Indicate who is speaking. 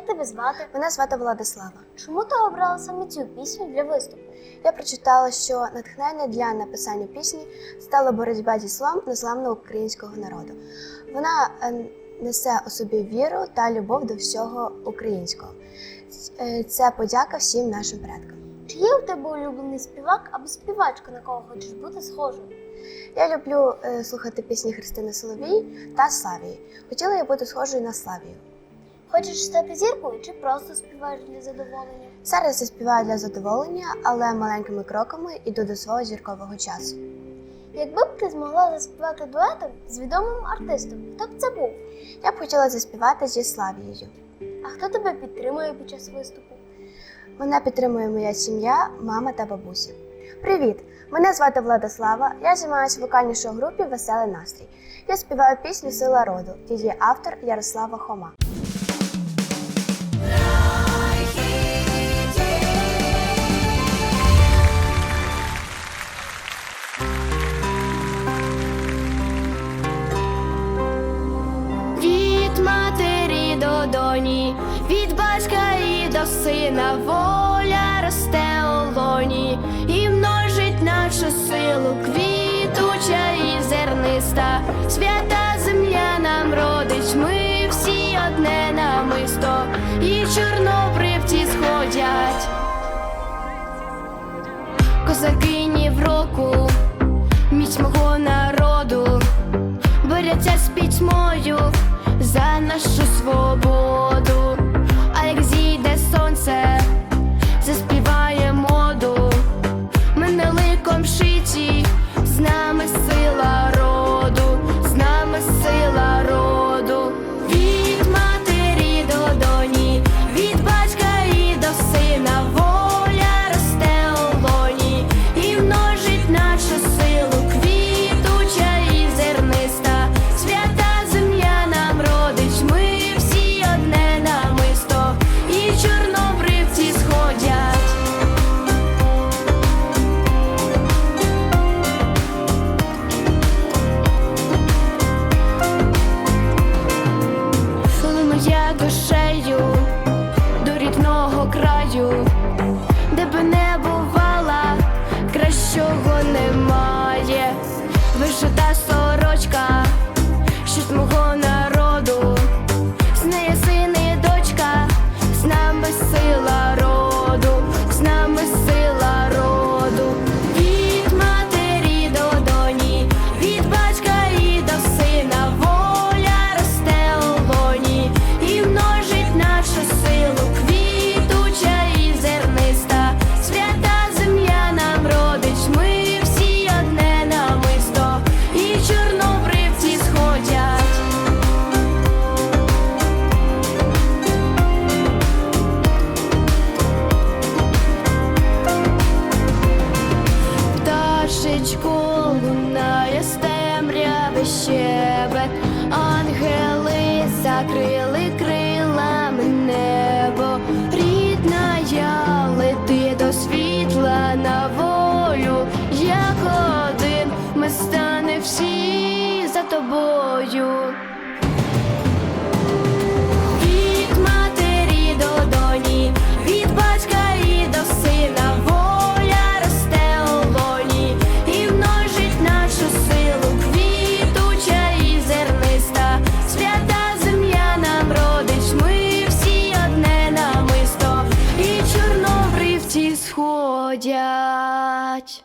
Speaker 1: тебе звати?
Speaker 2: Мене звати Владислава.
Speaker 1: Чому ти обрала саме цю пісню для виступу?
Speaker 2: Я прочитала, що натхнення для написання пісні стала боротьба зі злом незламного українського народу. Вона е, несе у собі віру та любов до всього українського. Е, Це подяка всім нашим предкам.
Speaker 1: Чи є у тебе улюблений співак або співачка, на кого хочеш бути схожою?
Speaker 2: Я люблю е, слухати пісні Христини Соловій та Славії. Хотіла я бути схожою на Славію.
Speaker 1: Хочеш стати зіркою чи просто співаєш для задоволення?
Speaker 2: Зараз я співаю для задоволення, але маленькими кроками іду до свого зіркового часу.
Speaker 1: Якби б ти змогла заспівати дуетом з відомим артистом, хто б це був?
Speaker 2: Я б хотіла заспівати зі Славією.
Speaker 1: А хто тебе підтримує під час виступу?
Speaker 2: Мене підтримує моя сім'я, мама та бабуся. Привіт! Мене звати Владислава. Я займаюся в вокальній шоу-групі Веселий настрій. Я співаю пісню Сила роду. Її автор Ярослава Хома.
Speaker 3: Від батька і до сина воля росте у лоні і множить нашу силу, квітуча і зерниста, свята земля нам родить, ми всі одне намисто, і чорнобривці сходять. Козакині в року, міць мого народу борються з пітьмою за нашу свободу. Сорочка, щось мого народу, Пташечко лунає з темряви щебет, ангели закрили крилами небо, рідна я лети до світла на волю, як один ми стане всі за тобою. Сходять.